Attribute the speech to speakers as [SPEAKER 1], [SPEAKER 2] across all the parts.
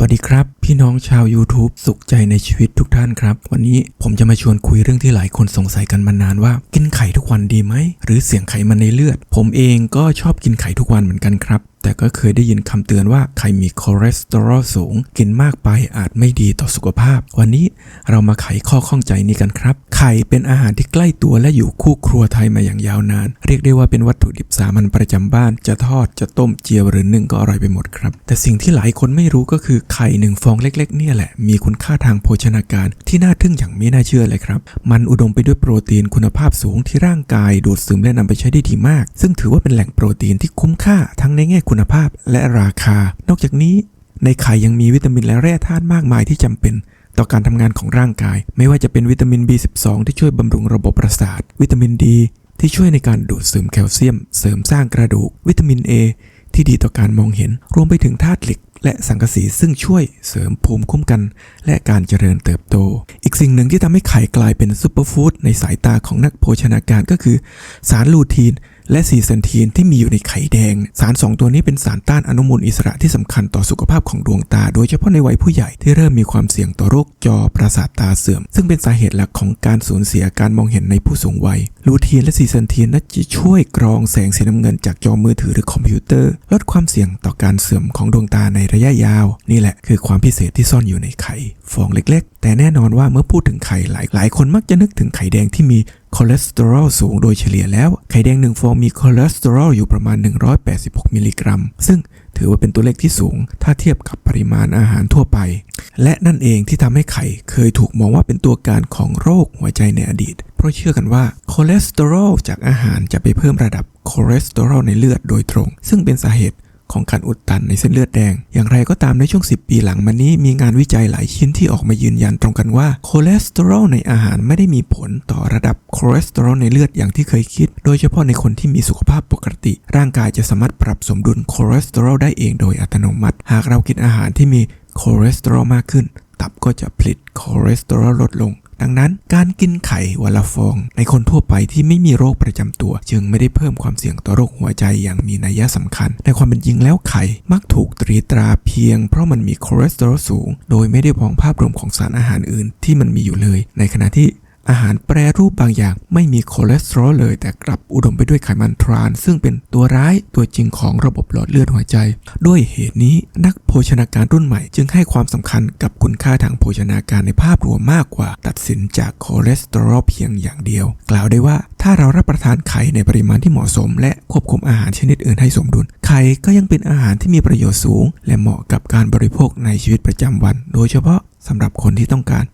[SPEAKER 1] สวัสดีครับ พี่น้องชาว YouTube สุขใจในชีวิตทุกท่านครับ วันนี้ผมจะมาชวนคุยเรื่องที่หลายคนสงสัยกันมานานว่า กินไข่ทุกวันดีไหม หรือเสี่ยงไขมันในเลือด ผมเองก็ชอบกินไข่ทุกวันเหมือนกันครับ แต่ก็เคยได้ยินคำเตือนว่าไข่มีคอเลสเตอรอลสูง กินมากไปอาจไม่ดีต่อสุขภาพ วันนี้เรามาไขข้อข้องใจนี้กันครับ ไข่เป็นอาหารที่ใกล้ตัวและอยู่คู่ครัวไทยมาอย่างยาวนาน เรียกได้ว่าเป็นวัตถุดิบสามัญประจำบ้าน จะทอดจะต้มเจียวหรือนึ่งก็อร่อยไปหมดครับ แต่สิ่งที่หลายคนไม่รู้ก็คือไข่หนึ่งฟองเล็กๆเนี่ยแหละ มีคุณค่าทางโภชนาการที่น่าทึ่งอย่างไม่น่าเชื่อเลยครับ มันอุดมไปด้วยโปรตีนคุณภาพสูงที่ร่างกายดูดซึมและนำไปใช้ได้ดีมาก ซึ่งถือว่าเป็นแหล่งโปรตีนที่คุ้มค่าทั้งในแง่คุณภาพและราคา นอกจากนี้ ในไข่ยังมีวิตามินและแร่ธาตุมากมายที่จำเป็นต่อการทำงานของร่างกาย ไม่ว่าจะเป็นวิตามิน B12 ที่ช่วยบำรุงระบบประสาท วิตามินดีที่ช่วยในการดูดซึมแคลเซียม เสริมสร้างกระดูก วิตามิน A ที่ดีต่อการมองเห็น รวมไปถึงธาตุเหล็ก และสังกะสีซึ่งช่วยเสริมภูมิคุ้มกัน และการเจริญเติบโต อีกสิ่งหนึ่งที่ทำให้ไข่กลายเป็นซูเปอร์ฟู้ดในสายตาของนักโภชนาการก็คือ สารลูทีน และซีเซนทีนที่มีอยู่ในไข่แดง สารสองตัวนี้เป็นสารต้านอนุมูลอิสระที่สำคัญต่อสุขภาพของดวงตา โดยเฉพาะในวัยผู้ใหญ่ที่เริ่มมีความเสี่ยงต่อโรคจอประสาทตาเสื่อม ซึ่งเป็นสาเหตุหลักของการสูญเสียการมองเห็นในผู้สูงวัย ลูทีนและซีเซนทีนนั้นจะช่วยกรองแสงสีน้ำเงินจากจอมือถือหรือคอมพิวเตอร์ ลดความเสี่ยงต่อการเสื่อมของดวงตาในระยะยาว นี่แหละคือความพิเศษที่ซ่อนอยู่ในไข่ฟองเล็ก ๆ แต่แน่นอนว่าเมื่อพูดถึงไข่หลายหลายคนมักจะนึกถึงไข่แดงที่มีคอเลสเตอรอลสูงโดยเฉลี่ยแล้ว ไข่แดงหนึ่งฟองมีคอเลสเตอรอลอยู่ประมาณ 186 มิลลิกรัม ซึ่งถือว่าเป็นตัวเลขที่สูง ถ้าเทียบกับปริมาณอาหารทั่วไป และนั่นเองที่ทำให้ไข่เคยถูกมองว่าเป็นตัวการของโรคหัวใจในอดีต เพราะเชื่อกันว่าคอเลสเตอรอลจากอาหารจะไปเพิ่มระดับคอเลสเตอรอลในเลือดโดยตรง ซึ่งเป็นสาเหตุ ของการอุดตันในเส้นเลือดแดง อย่างไรก็ตามในช่วง 10 ปีหลังมานี้มีงานวิจัยหลายชิ้นที่ออกมายืนยันตรงกันว่าคอเลสเตอรอลในอาหารไม่ได้มีผลต่อระดับคอเลสเตอรอลในเลือดอย่างที่เคยคิด โดยเฉพาะในคนที่มีสุขภาพปกติ ร่างกายจะสามารถปรับสมดุลคอเลสเตอรอลได้เองโดยอัตโนมัติ หากเรากินอาหารที่มีคอเลสเตอรอลมากขึ้น ตับก็จะผลิตคอเลสเตอรอลลดลง ดังนั้นการกินไข่วันละฟอง ในคนทั่วไปที่ไม่มีโรคประจำตัว จึงไม่ได้เพิ่มความเสี่ยงต่อโรคหัวใจอย่างมีนัยสำคัญ ในความเป็นจริงแล้วไข่มักถูกตรีตราเพียง เพราะมันมีคอเลสเตอรอลสูง โดยไม่ได้มองภาพรวมของสารอาหารอื่นที่มันมีอยู่เลย ในขณะที่ อาหารแปรรูปบางอย่างไม่มีคอเลสเตอรอลเลย แต่กลับอุดมไปด้วยไขมันทราน ซึ่งเป็นตัวร้ายตัวจริงของระบบหลอดเลือดหัวใจ ด้วยเหตุนี้นักโภชนาการรุ่นใหม่จึงให้ความสำคัญกับคุณค่าทางโภชนาการในภาพรวมมากกว่า ตัดสินจากคอเลสเตอรอลเพียงอย่างเดียว กล่าวได้ว่าถ้าเรารับประทานไข่ในปริมาณที่เหมาะสม และควบคุมอาหารชนิดอื่นให้สมดุล ไข่ก็ยังเป็นอาหารที่มีประโยชน์สูง และเหมาะกับการบริโภคในชีวิตประจำวัน โดยเฉพาะสำหรับคนที่ต้องการ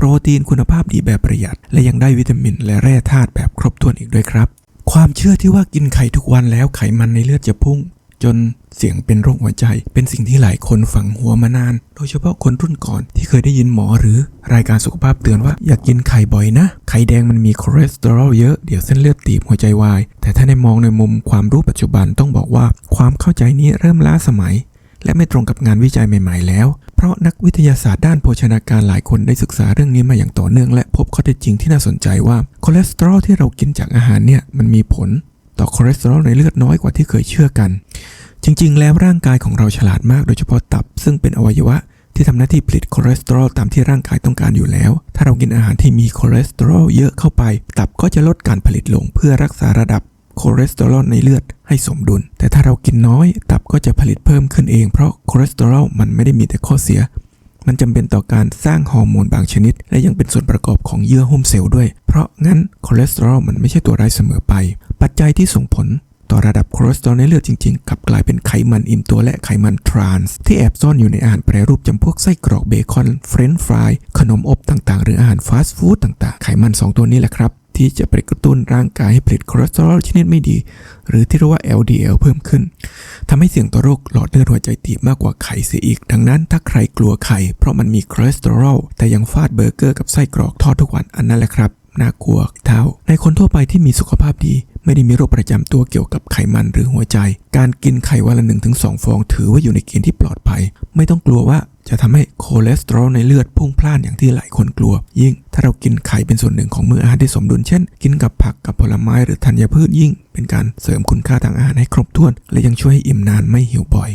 [SPEAKER 1] โปรตีนคุณภาพดีแบบประหยัด และยังได้วิตามินและแร่ธาตุแบบครบถ้วนอีกด้วยครับ ความเชื่อที่ว่ากินไข่ทุกวันแล้วไขมันในเลือดจะพุ่ง จนเสี่ยงเป็นโรคหัวใจ เป็นสิ่งที่หลายคนฝังหัวมานาน โดยเฉพาะคนรุ่นก่อนที่เคยได้ยินหมอหรือ รายการสุขภาพเตือนว่าอย่ากกินไข่บ่อยนะ ไข่แดงมันมีคอเลสเตอรอลเยอะเดี๋ยวเส้นเลือดตีบหัวใจวาย แต่ถ้าในมองในมุมความรู้ปัจจุบันต้องบอกว่า ความเข้าใจนี้เริ่มล้าสมัย และไม่ตรงกับงานวิจัยใหม่ ๆ แล้ว เพราะนักวิทยาศาสตร์ด้านโภชนาการหลายคนได้ศึกษาเรื่องนี้มาอย่างต่อเนื่องและพบข้อเท็จจริงที่น่าสนใจว่าคอเลสเตอรอลที่เรากินจากอาหารเนี่ยมันมีผลต่อคอเลสเตอรอลในเลือดน้อยกว่าที่เคยเชื่อกัน จริง ๆ แล้วร่างกายของเราฉลาดมากโดยเฉพาะตับ ซึ่งเป็นอวัยวะที่ทำหน้าที่ผลิตคอเลสเตอรอลตามที่ร่างกายต้องการอยู่แล้ว ถ้าเรากินอาหารที่มีคอเลสเตอรอลเยอะเข้าไป ตับก็จะลดการผลิตลงเพื่อรักษาระดับ คอเลสเตอรอลในเลือดให้สมดุล แต่ถ้าเรากินน้อย ตับก็จะผลิตเพิ่มขึ้นเอง เพราะคอเลสเตอรอลมันไม่ได้มีแต่ข้อเสีย มันจำเป็นต่อการสร้างฮอร์โมนบางชนิด และยังเป็นส่วนประกอบของเยื่อหุ้มเซลล์ด้วย เพราะงั้นคอเลสเตอรอลมันไม่ใช่ตัวร้ายเสมอไป ปัจจัยที่ส่งผลต่อระดับคอเลสเตอรอลในเลือดจริงๆกลับกลายเป็นไขมันอิ่มตัวและไขมันทรานส์ที่แอบซ่อนอยู่ในอาหารแปรรูปจำพวกไส้กรอกเบคอน เฟรนช์ฟราย ขนมอบต่างๆ หรืออาหารฟาสต์ฟู้ดต่างๆ ไขมัน 2 ตัวนี้แหละครับ ที่จะไปกระตุ้นร่างกายให้ผลิตคอเลสเตอรอลชนิดไม่ดี หรือที่เรียกว่า LDL เพิ่มขึ้นทำให้เสี่ยงต่อโรคหลอดเลือดหัวใจตีบมากกว่าไข่เสียอีก ดังนั้นถ้าใครกลัวไข่เพราะมันมีคอเลสเตอรอลแต่ยังฟาดเบอร์เกอร์กับไส้กรอกทอดทุกวันอันนั้นแหละครับน่ากลัวเท่า ในคนทั่วไปที่มีสุขภาพดี ไม่ได้มีโรคประจำตัวเกี่ยวกับไขมันหรือหัวใจ การกินไข่วันละหนึ่งถึงสองฟองถือว่าอยู่ในเกณฑ์ที่ปลอดภัย ไม่ต้องกลัวว่า จะทำให้คอเลสเตอรอลในเลือดพุ่งพล่านอย่างที่หลายคนกลัว ยิ่งถ้าเรากินไข่เป็นส่วนหนึ่งของมื้ออาหารที่สมดุลเช่น กินกับผักกับผลไม้หรือธัญพืชยิ่ง เป็นการเสริมคุณค่าทางอาหารให้ครบถ้วน และยังช่วยให้อิ่มนานไม่หิวบ่อย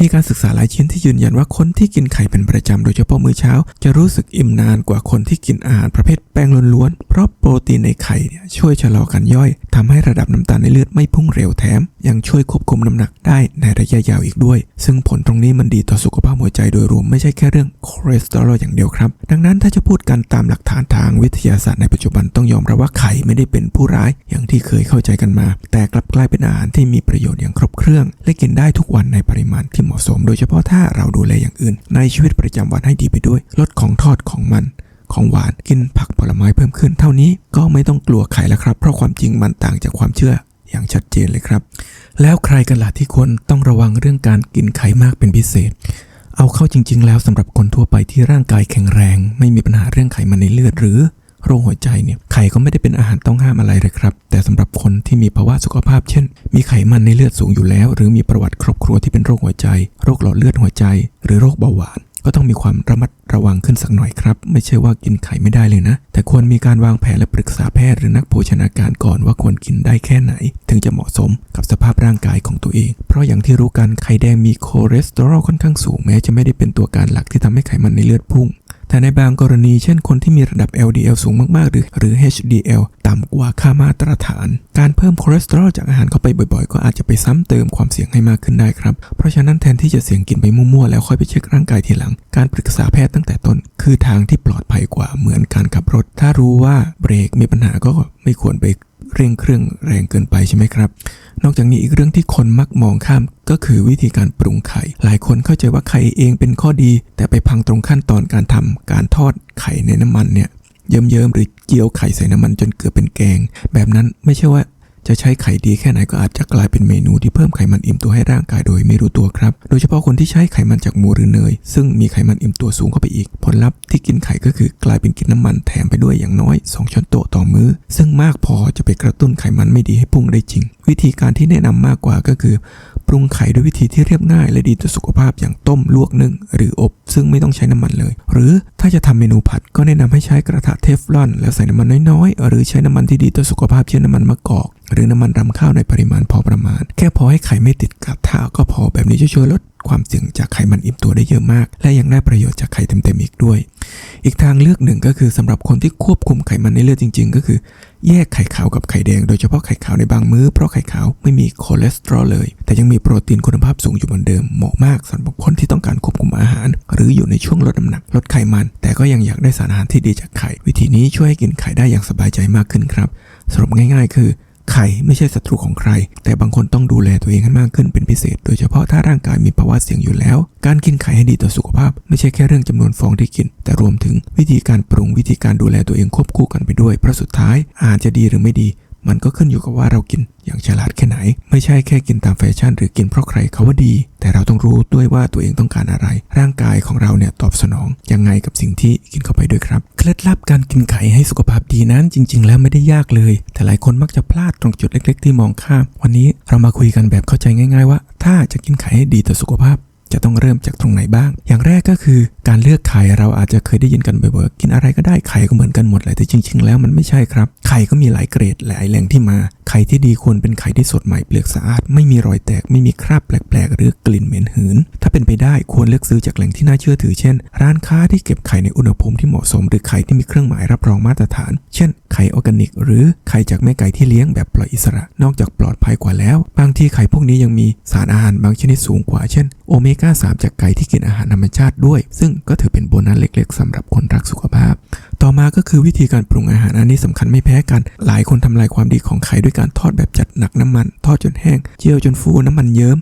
[SPEAKER 1] มีการศึกษาหลายชิ้นที่ยืนยันว่าคนที่กินไข่เป็นประจำโดยเฉพาะมื้อเช้า จะรู้สึกอิ่มนานกว่าคนที่กินอาหารประเภทแป้งล้วนๆ เพราะโปรตีนในไข่เนี่ยช่วยชะลอการย่อยทำให้ระดับน้ำตาลในเลือดไม่พุ่งเร็วแถม ยังช่วยควบคุมน้ำหนักได้ในระยะยาวอีกด้วย ซึ่งผลตรงนี้มันดีต่อสุขภาพหัวใจโดยรวมไม่ใช่แค่เรื่องคอเลสเตอรอลอย่างเดียวครับ ดังนั้นถ้าจะพูดกันตามหลักฐานทางวิทยาศาสตร์ในปัจจุบันต้องยอมรับว่าไข่ไม่ได้เป็นผู้ร้ายอย่างที่เคยเข้าใจกันมาแต่กลับกลายเป็นอาหารที่มีประโยชน์อย่างครบเครื่อง และกินได้ทุกวันในปริมาณที่เหมาะสม โดยเฉพาะถ้าเราดูแลอย่างอื่น ในชีวิตประจำวันให้ดีไปด้วย ลดของทอดของมันของหวานกินผักผลไม้เพิ่มขึ้น เท่านี้ก็ไม่ต้องกลัวไข่แล้วครับ เพราะความจริงมันต่างจากความเชื่ออย่างชัดเจนเลยครับ แล้วใครกันล่ะที่ควรต้องระวังเรื่องการกินไข่มากเป็นพิเศษ เอาเข้าจริง ๆ แล้วสำหรับคนทั่วไปที่ร่างกายแข็งแรง ไม่มีปัญหาเรื่องไขมันในเลือด หรือ โรคหัวใจเนี่ยไข่ก็ไม่ได้เป็นอาหารต้องห้ามอะไรเลยครับ แต่สำหรับคนที่มีภาวะสุขภาพ เช่น มีไขมันในเลือดสูงอยู่แล้ว หรือมีประวัติครอบครัวที่เป็นโรคหัวใจ โรคหลอดเลือดหัวใจ หรือโรคเบาหวานก็ต้องมีความระมัดระวังขึ้นสักหน่อยครับ ไม่ใช่ว่ากินไข่ไม่ได้เลยนะ แต่ควรมีการวางแผนและปรึกษาแพทย์หรือนักโภชนาการก่อนว่าควรกินได้แค่ไหน ถึงจะเหมาะสมกับสภาพร่างกายของตัวเอง เพราะอย่างที่รู้กันไข่แดงมีคอเลสเตอรอลค่อนข้างสูงแม้จะไม่ได้เป็นตัวการหลักที่ทำให้ไขมันในเลือดพุ่ง แต่ในบางกรณีเช่นคนที่มีระดับ LDL สูงมาก ๆ หรือหรือ HDL ต่ำกว่าค่ามาตรฐาน การเพิ่มคอเลสเตอรอลจากอาหารเข้าไปบ่อย ๆ ก็อาจจะไปซ้ำเติมความเสี่ยงให้มากขึ้นได้ครับ เพราะฉะนั้นแทนที่จะเสี่ยงกินไปมั่ว ๆ แล้วค่อยไปเช็คร่างกายทีหลัง การปรึกษาแพทย์ตั้งแต่ต้น คือทางที่ปลอดภัยกว่าเหมือนการขับรถ ถ้ารู้ว่าเบรกมีปัญหาก็ไม่ควรไป เร่งเครื่องแรงเกินไปใช่ไหมครับ นอกจากนี้อีกเรื่องที่คนมักมองข้ามก็คือวิธีการปรุงไข่ หลายคนเข้าใจว่าไข่เองเป็นข้อดี แต่ไปพังตรงขั้นตอนการทำการทอดไข่ในน้ำมันเนี่ยเยิ้มๆหรือเจียวไข่ใส่น้ำมันจนเกือบเป็นแกง แบบนั้นไม่ใช่ว่า จะใช้ไข่ดีแค่ไหนก็อาจจะกลายเป็นเมนูที่เพิ่มไขมันอิ่มตัวให้ร่างกายโดยไม่รู้ตัวครับ โดยเฉพาะคนที่ใช้ไขมันจากหมูหรือเนย ซึ่งมีไขมันอิ่มตัวสูงเข้าไปอีก ผลลัพธ์ที่กินไข่ก็คือกลายเป็นกินน้ำมันแถมไปด้วยอย่างน้อย 2ช้อนโต๊ะต่อมื้อ ซึ่งมากพอจะไปกระตุ้นไขมันไม่ดีให้พุ่งได้จริง วิธีการที่แนะนำมากกว่าก็คือ ปรุงไข่ด้วยวิธีที่เรียบง่าย และดีต่อสุขภาพอย่างต้มลวกนึ่งหรืออบ ซึ่งไม่ต้องใช้น้ำมันเลย หรือถ้าจะทำเมนูผัดก็แนะนำให้ใช้กระทะเทฟลอน แล้วใส่น้ำมันน้อยๆ หรือใช้น้ำมันที่ดีต่อสุขภาพเช่นน้ำมันมะกอก หรือน้ำมันรำข้าวในปริมาณพอประมาณ แค่พอให้ไข่ไม่ติดกระทะก็พอแบบนี้จะช่วยลด ความเสี่ยงจากไขมันอิ่มตัวได้เยอะมาก และยังได้ประโยชน์จากไข่เต็มๆอีกด้วย อีกทางเลือกหนึ่งก็คือสำหรับคนที่ควบคุมไขมันในเลือดจริง ๆ ก็คือ แยกไข่ขาวกับไข่แดง โดยเฉพาะไข่ขาวในบางมื้อเพราะไข่ขาวไม่มีคอเลสเตอรอลเลย แต่ยังมีโปรตีนคุณภาพสูงอยู่เหมือนเดิมเหมาะมากสำหรับคนที่ต้องการควบคุมอาหาร หรืออยู่ในช่วงลดน้ำหนักลดไขมัน แต่ก็ยังอยากได้สารอาหารที่ดีจากไข่ วิธีนี้ช่วยให้กินไข่ได้อย่างสบายใจมากขึ้นครับสรุปง่าย ๆ คือ ไข่ไม่ใช่ศัตรูของใคร แต่บางคนต้องดูแลตัวเองให้มากขึ้นเป็นพิเศษ โดยเฉพาะถ้าร่างกายมีภาวะเสี่ยงอยู่แล้ว การกินไข่ให้ดีต่อสุขภาพ ไม่ใช่แค่เรื่องจำนวนฟองที่กิน แต่รวมถึงวิธีการปรุงวิธีการดูแลตัวเองควบคู่กันไปด้วยเพราะสุดท้ายอาหารจะดีหรือไม่ดี มันก็ขึ้นอยู่กับว่าเรากินอย่างฉลาดแค่ไหน ไม่ใช่แค่กินตามแฟชั่น หรือกินเพราะใครเขาว่าดี แต่เราต้องรู้ด้วยว่าตัวเองต้องการอะไร ร่างกายของเราเนี่ยตอบสนองยังไงกับสิ่งที่กินเข้าไปด้วยครับ เคล็ดลับการกินไข่ให้สุขภาพดีนั้นจริง ๆ แล้วไม่ได้ยากเลย แต่หลายคนมักจะพลาดตรงจุดเล็ก ๆ ที่มองข้าม วันนี้เรามาคุยกันแบบเข้าใจง่าย ๆ ว่า ถ้าจะกินไข่ให้ดีต่อสุขภาพจะต้องเริ่มจากตรงไหนบ้าง อย่างแรกก็คือ การเลือกไข่เราอาจจะเคยได้ยินกันบ่อยๆกินอะไรก็ได้ไข่ก็เหมือนกันหมดเลยแต่จริง ๆ แล้วมันไม่ใช่ครับ ไข่ก็มีหลายเกรดหลายแหล่งที่มา ไข่ที่ดีควรเป็นไข่ที่สดใหม่เปลือกสะอาด ไม่มีรอยแตกไม่มีคราบแปลกๆ หรือกลิ่นเหม็นหืน ถ้าเป็นไปได้ควรเลือกซื้อจากแหล่งที่น่าเชื่อถือเช่น ร้านค้าที่เก็บไข่ในอุณหภูมิที่เหมาะสม หรือไข่ที่มีเครื่องหมายรับรองมาตรฐาน เช่น ไข่ออร์แกนิก หรือไข่จากแม่ไก่ที่เลี้ยงแบบปล่อยอิสระ นอกจากปลอดภัยกว่าแล้ว บางทีไข่พวกนี้ยังมีสารอาหารบางชนิดสูงกว่าเช่นโอเมก้า3จากไก่ที่กินอาหารธรรมชาติด้วย ซึ่งก็ถือเป็นโบนัสเล็กๆสำหรับคนรักสุขภาพ ต่อมาก็คือวิธีการปรุงอาหารอันนี้สำคัญไม่แพ้กัน หลายคนทำลายความดีของไข่ด้วยการทอดแบบจัดหนักน้ำมัน ทอดจนแห้ง เจียวจนฟูน้ำมันเยิ้ม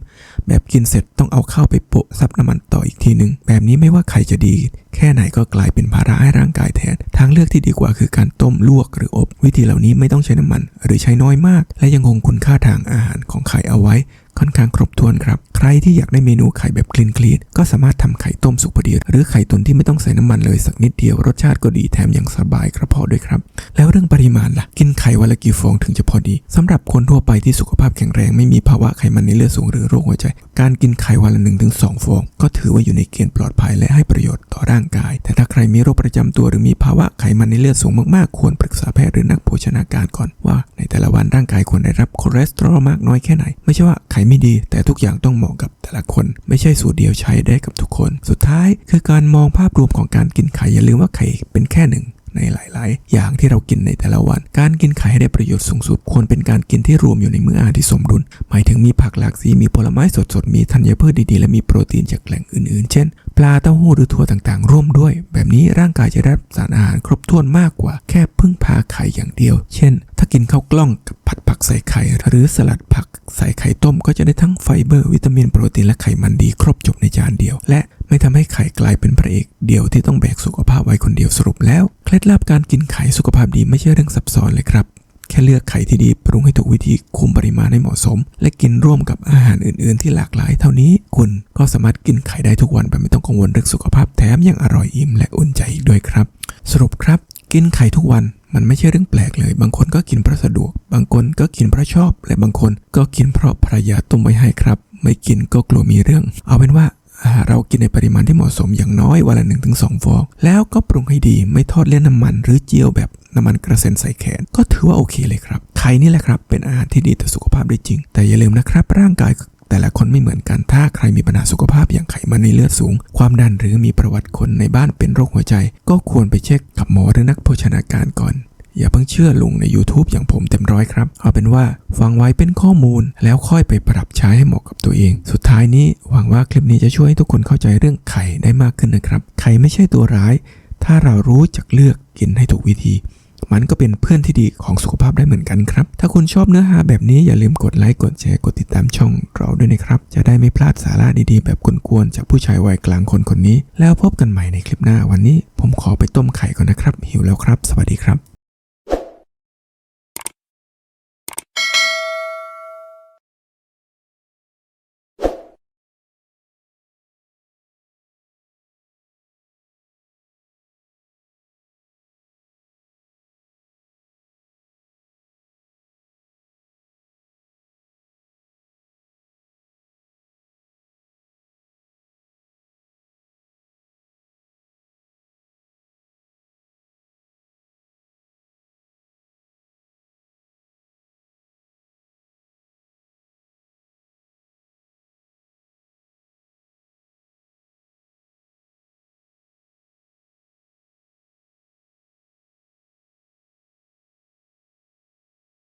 [SPEAKER 1] แบบกินเสร็จต้องเอาเข้าวไปโปะซับน้ำมันต่ออีกทีหนึ่งแบบนี้ไม่ว่าไข่จะดี แค่ไหนก็กลายเป็นภาระให้ร่างกายแทน ทางเลือกที่ดีกว่าคือการต้มลวกหรืออบ วิธีเหล่านี้ไม่ต้องใช้น้ำมัน หรือใช้น้อยมาก และยังคงคุณค่าทางอาหารของไข่เอาไว้ ค่อนข้างครบถ้วนครับ ใครที่อยากได้เมนูไข่แบบคลีนคลีนก็สามารถทำไข่ต้มสุกพอดี หรือไข่ตุ๋นที่ไม่ต้องใส่น้ำมันเลยสักนิดเดียว รสชาติก็ดีแถมยังสบายกระเพาะด้วยครับ แล้วเรื่องปริมาณล่ะ กินไข่วันละกี่ฟองถึงจะพอดีสำหรับคนทั่วไปที่สุขภาพแข็งแรงไม่มีภาวะไขมันในเลือดสูงหรือโรคหัวใจ การกินไข่วันละ1-2ถึงฟอง ก็ถือว่าอยู่ในเกณฑ์ปลอดภัยและให้ประโยชน์ต่อร่างกาย แต่ถ้าใครมีโรคประจำตัวหรือมีภาวะไขมันในเลือดสูงมากๆ ควรปรึกษาแพทย์หรือนักโภชนาการก่อนว่า ในแต่ละวันร่างกายควรได้รับคอเลสเตอรอลมากน้อยแค่ไหน ไม่ใช่ว่าไขไม่ดี แต่ทุกอย่างต้องเหมาะกับแต่ละคน ไม่ใช่สูตรเดียวใช้ได้กับทุกคน สุดท้ายคือการมองภาพรวมของการกินไข่อย่าลืมว่าไข่เป็นแค่หนึ่งในหลาย ๆ อย่างที่เรากินในแต่ละวัน การกินไข่ให้ได้ประโยชน์สูงสุดควรเป็นการกินที่รวมอยู่ในมื้ออาหารที่สมดุล หมายถึงมีผักหลากสี มีผลไม้สด ๆ มีธัญพืชดี ๆ และมีโปรตีนจากแหล่งอื่น ๆ เช่น ปลาเต้าหู้หรือถั่วต่างๆ ร่วมด้วย แบบนี้ร่างกายจะได้รับสารอาหารครบถ้วนมากกว่า แค่พึ่งพาไข่อย่างเดียว เช่น ถ้ากินข้าวกล้องกับผัดผักใส่ไข่ หรือสลัดผักใส่ไข่ต้ม ก็จะได้ทั้งไฟเบอร์วิตามินโปรตีนและไขมันดีครบจบในจานเดียว และไม่ทำให้ไข่กลายเป็นพระเอกเดียวที่ต้องแบกสุขภาพไว้คนเดียวสรุปแล้ว เคล็ดลับการกินไข่สุขภาพดีไม่ใช่เรื่องซับซ้อนเลยครับ แค่เลือกไข่ที่ดีปรุงให้ถูกวิธีคุมปริมาณให้เหมาะสม และกินร่วมกับอาหารอื่น ๆ ที่หลากหลายเท่านี้ คุณก็สามารถกินไข่ได้ทุกวันแบบไม่ต้องกังวลเรื่องสุขภาพแถมยังอร่อยอิ่มและอุ่นใจอีกด้วยครับ สรุปครับกินไข่ทุกวันมันไม่ใช่เรื่องแปลกเลย บางคนก็กินเพราะสะดวก บางคนก็กินเพราะชอบ และบางคนก็กินเพราะภรรยาต้มไว้ให้ครับ ไม่กินก็กลัวมีเรื่อง เอาเป็นว่าอ่า เรากินในปริมาณที่เหมาะสมอย่างน้อยวันละ1นถึงสฟอง แล้วก็ปรุงให้ดีไม่ทอดเลี่ยนน้ำมัน หรือเจียวแบบน้ำมันกระเซ็นใส่แขน ก็ถือว่าโอเคเลยครับ ไข่นี่แหละครับ เป็นอาหารที่ดีต่อสุขภาพได้จริง แต่อย่าลืมนะครับ ร่างกายแต่ละคนไม่เหมือนกัน ถ้าใครมีปัญหาสุขภาพอย่างไขมันในเลือดสูง ความดันหรือมีประวัติคนในบ้านเป็นโรคหัวใจ ก็ควรไปเช็คกับหมอหรือนักโภชนาการก่อน อย่าเพิ่งเชื่อลุงใน YouTube อย่างผมเต็มร้อยครับ เอาเป็นว่าฟังไว้เป็นข้อมูลแล้วค่อยไปปรับใช้ให้เหมาะกับตัวเอง สุดท้ายนี้หวังว่าคลิปนี้จะช่วยให้ทุกคนเข้าใจเรื่องไข่ได้มากขึ้นนะครับ ไข่ไม่ใช่ตัวร้าย ถ้าเรารู้จักเลือกกินให้ถูกวิธี มันก็เป็นเพื่อนที่ดีของสุขภาพได้เหมือนกันครับ ถ้าคุณชอบเนื้อหาแบบนี้อย่าลืมกดไลค์กดแชร์กดติดตามช่องเราด้วยนะครับ จะได้ไม่พลาดสาระดีๆ แบบกวนๆจากผู้ชายวัยกลางคนคนนี้ แล้วพบกันใหม่ในคลิปหน้าวันนี้ ผมขอไปต้มไข่ก่อนนะครับ หิวแล้วครับ สวัสดีครับ